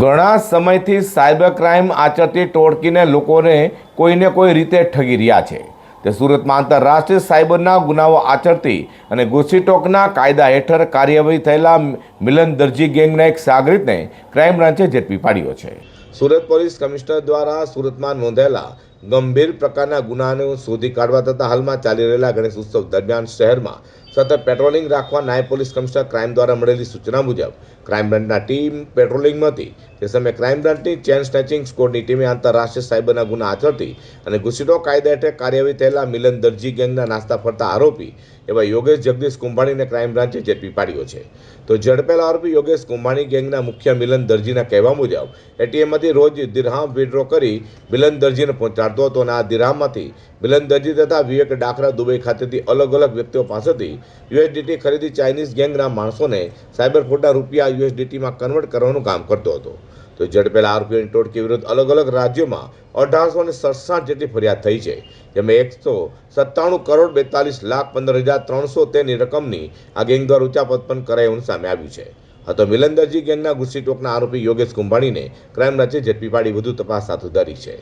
ઘણા સમયથી cyber crime આચરતી ટોળકીને લોકોને કોઈને કોઈ રીતે ઠગી રહ્યા છે. તે સુરતમાં આંતરરાષ્ટ્રીય સાયબરના ગુનાઓ આચરતી અને ગુસ્સીટોકના કાયદા હેઠળ કાર્યવાહી થયેલા મિલન દરજી ગેંગના એક સાગરીતને ક્રાઇમ બ્રાન્ચે ઝડપી પાડ્યો છે. સુરત પોલીસ કમિશનર દ્વારા સુરતમાં નોંધાયેલા ગંભીર પ્રકારના ગુનાને શોધી કાઢવા તથા હાલમાં ચાલી રહેલા ગણેશ ઉત્સવ દરમિયાન શહેરમાં સતત પેટ્રોલિંગ રાખવા નાયબ પોલીસ કમિશનર ક્રાઇમ દ્વારા મળેલી સૂચના મુજબ ક્રાઇમ બ્રાન્ચના ટીમ પેટ્રોલિંગમાં હતી તે સમયે ક્રાઇમ બ્રાન્ચની ચેન સ્નેચિંગ સ્કોડની ટીમે આંતરરાષ્ટ્રીય સાયબરના ગુના આચરતી અને ઘુસીડો કાયદા હેઠળ કાર્યવાહી થયેલા મિલન દરજી ગેંગના નાસ્તા ફરતા આરોપી એવા યોગેશ જગદીશ કુંભાણીને ક્રાઇમ બ્રાન્ચે ઝડપી પાડ્યો છે. તો ઝડપેલા આરોપી યોગેશ કુંભાણી ગેંગના મુખ્ય મિલન દરજીના કહેવા મુજબ એટીએમમાંથી રોજ દિરહામ વિડ્રો કરી મિલન દરજીને પહોંચાડતો હતો અને આ દિરહામમાંથી મિલન દરજી તથા વિવેક ડાકરા દુબઈ ખાતેથી અલગ અલગ વ્યક્તિઓ પાસેથી યુએસડીટી ખરીદી ચાઇનીઝ ગેંગના માણસોને સાયબર ખોટા રૂપિયા યુએસડીટીમાં કન્વર્ટ કરવાનું કામ કરતો હતો. તો ઝડપેલા આરોપીઓની ટોળકી વિરુદ્ધ અલગ અલગ રાજ્યોમાં અઢારસો ને સડસઠ જેટલી ફરિયાદ થઈ છે, જેમાં એકસો સત્તાણું કરોડ બેતાલીસ લાખ પંદર હજાર ત્રણસો તેની રકમની આ ગેંગ દ્વારા ઉચાપત કરાયું સામે આવ્યું છે. આ તો મિલનદરજી ગેંગના ગુસ્સી ટોકના આરોપી યોગેશ કુંભાણીને ક્રાઇમ બ્રાંચે ઝડપી પાડી, વધુ તપાસ હાથ ધરી છે.